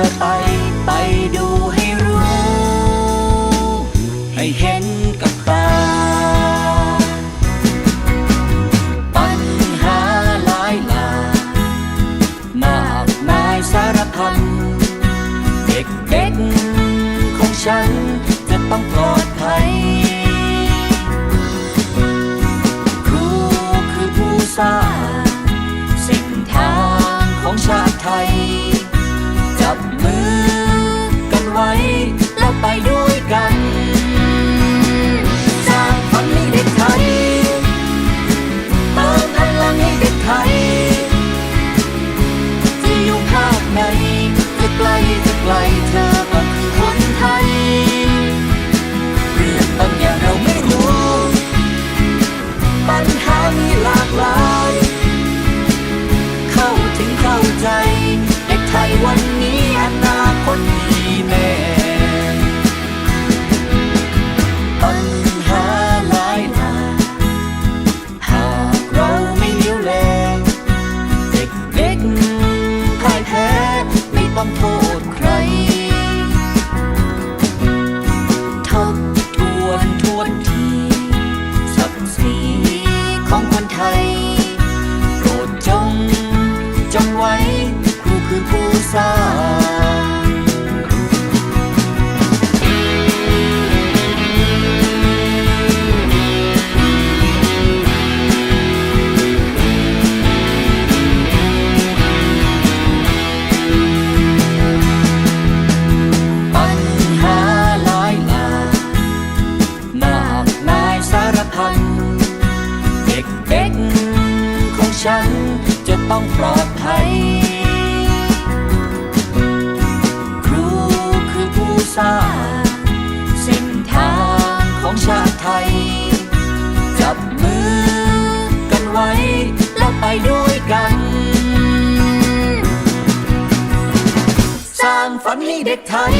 ธอไป ไปดูให้รู้ ให้เห็นกับตา ปัญหาหลายหลามากมายสารพัน เด็กเด็กของฉันจะต้องปลอดภัย ครูคือผู้สร้างเส้นทางของชาติไทย จับมือกันไว้ แล้วไปด้วยกันสร้างฝันให้เด็กไทยเติมพลังให้เด็กไทยจะอยู่ภาคไหนจะไกลจะไกลเธอก็คือคนไทยเรื่องบางอย่างเราไม่รู้ปัญหามีหลากหลาย เข้าถึงเข้าใจเด็กไทยวัน องปลอดภัย ครูคือผู้สร้างเส้นทางของชาติไทย จับมือกันไว้ แล้วไปด้วยกัน สร้างฝันให้เด็กไทย